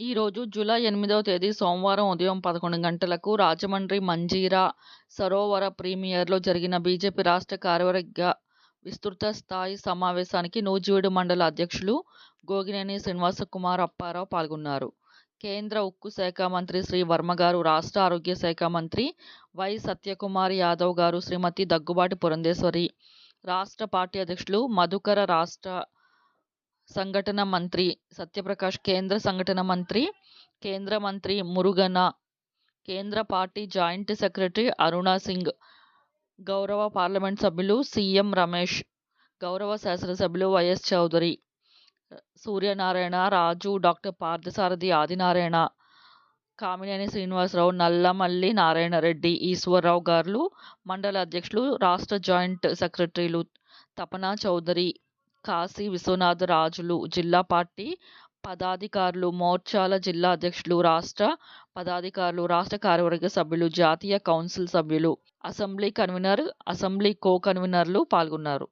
ఈరోజు జూలై ఎనిమిదవ తేదీ సోమవారం ఉదయం పదకొండు గంటలకు రాజమండ్రి మంజీరా సరోవర ప్రీమియర్లో జరిగిన బీజేపీ రాష్ట్ర కార్యవర్గ విస్తృత స్థాయి సమావేశానికి నూజివీడు మండల అధ్యక్షులు గోగినేని శ్రీనివాసకుమార్ అప్పారావు పాల్గొన్నారు. కేంద్ర ఉక్కు శాఖ మంత్రి శ్రీ వర్మ గారు, రాష్ట్ర ఆరోగ్య శాఖ మంత్రి వై. సత్యకుమార్ యాదవ్ గారు, శ్రీమతి దగ్గుబాటి పురంధేశ్వరి, రాష్ట్ర పార్టీ అధ్యక్షులు మధుకర, రాష్ట్ర సంఘటన మంత్రి సత్యప్రకాష్, కేంద్ర సంఘటన మంత్రి, కేంద్ర మంత్రి మురుగన, కేంద్ర party joint secretary Aruna Singh, గౌరవ పార్లమెంట్ సభ్యులు సీఎం రమేష్, గౌరవ శాసనసభ్యులు వైఎస్ చౌదరి, సూర్యనారాయణ, రాజు, డాక్టర్ పార్థసారథి, ఆదినారాయణ, కామినేని శ్రీనివాసరావు, నల్లమల్లి నారాయణరెడ్డి, ఈశ్వరరావు గారు మండల అధ్యక్షులు, రాష్ట్ర జాయింట్ సెక్రటరీలు తపనా చౌదరి, కాశీ విశ్వనాథ రాజులు, జిల్లా పార్టీ పదాధికారులు, మోర్చాల జిల్లా అధ్యక్షులు, రాష్ట్ర పదాధికారులు, రాష్ట్ర కార్యవర్గ సభ్యులు, జాతీయ కౌన్సిల్ సభ్యులు, అసెంబ్లీ కన్వీనర్, అసెంబ్లీ కో కన్వీనర్లు పాల్గొన్నారు.